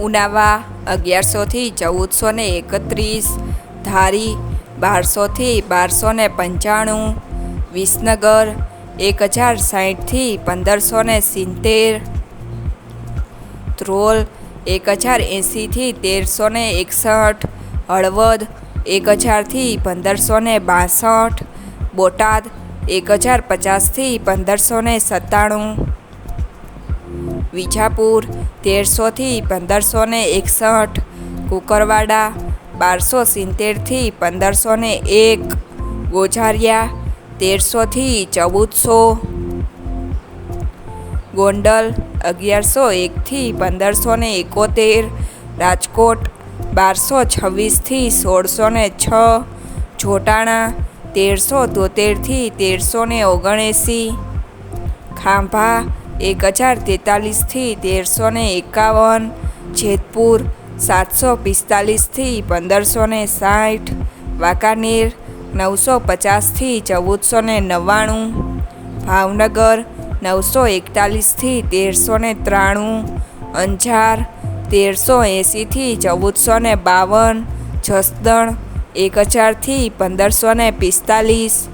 ઉનાવા અગિયારસોથી ચૌદસો ને એકત્રીસ, ધારી બારસોથી બારસો ને પંચાણું, વિસનગર, એક હજાર સાઠથી પંદરસો ને સિત્તેર, ધ્રોલ, એક હજાર એંસીથી તેરસો ને એકસઠ, હળવદ, એક હજારથી પંદરસો ને બાસઠ, બોટાદ, એક હજાર પચાસથી પંદરસો ને સત્તાણું વિજાપુર, તેરસોથી પંદરસો ને એકસઠ, કુકરવાડા બારસો સિત્તેરથી પંદરસો ને એક, ગોઝારિયા, તેરસોથી ચૌદસો, ગોંડલ, અગિયારસો એકથી પંદરસો ને એકોતેર, રાજકોટ, બારસો છવ્વીસથી સોળસો ને છ જોટાણા તેરસો તોતેરથી તેરસો ને ઓગણએંસી, ખાંભા એક હજાર તેતાલીસથી તેરસો ને એકાવન, જેતપુર સાતસો પિસ્તાલીસથી પંદરસો ને સાઠ, વાંકાનેર નવસો પચાસથી ચૌદસો ને નવ્વાણું, ભાવનગર નવસો એકતાલીસથી તેરસો ને ત્રાણું, અંજાર તેરસો એંસીથી ચૌદસો ને બાવન, જસદણ એક હજારથી પંદરસો ને પિસ્તાલીસ